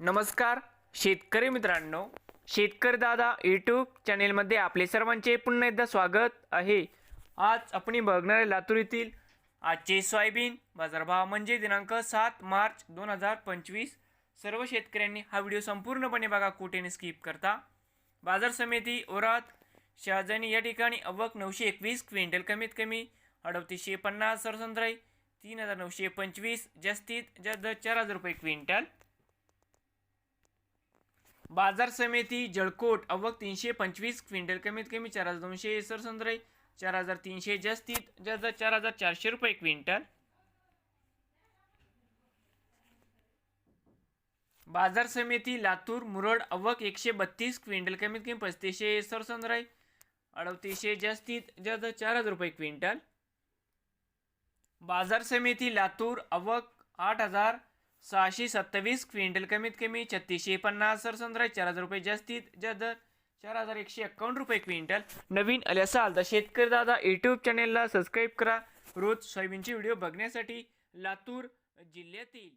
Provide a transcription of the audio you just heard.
नमस्कार शेतकरी मित्रांनो. शेतकरी दादा यूट्यूब चॅनेलमध्ये आपले सर्वांचे पुन्हा एकदा स्वागत आहे. आज आपण बघणार आहे लातूर येथील आजचे सोयाबीन बाजारभाव म्हणजे दिनांक सात मार्च दोन हजार पंचवीस. सर्व शेतकऱ्यांनी हा व्हिडिओ संपूर्णपणे बघा कुठेने स्किप करता. बाजार समिती ओरात शहाजणी या ठिकाणी अवक नऊशे एकवीस क्विंटल कमीत कमी अडतीसशे पन्नास सरसंद्राई तीन हजार नऊशे पंचवीस जास्तीत जास्त चार हजार रुपये क्विंटल. बाजार समिती जळकोट अवक तीनशे पंचवीस क्विंटल कमीत कमी चार हजार दोनशे सरसंद्राई चार हजार तीनशे जास्तीत जास्त चार हजार चारशे रुपये क्विंटल. बाजार समिती लातूर मुरड अवक एकशे बत्तीस क्विंटल कमीत कमी पस्तीसशे सरसंद्राई अडतीसशे जास्तीत जास्त चार हजार रुपये क्विंटल. बाजार समिती लातूर अवक आठ हजार सहाशे सत्तावीस क्विंटल कमीत कमी छत्तीसशे पन्नास सरसंद्राई चार हजार रुपये जास्तीत जास्त चार हजार एकशे एक्कावन्न रुपये क्विंटल. नवीन आले असाल तर शेतकरी दादा यूट्यूब चॅनेलला सबस्क्राईब करा. रोज सोयाबीनचे व्हिडिओ बघण्यासाठी लातूर जिल्ह्यातील.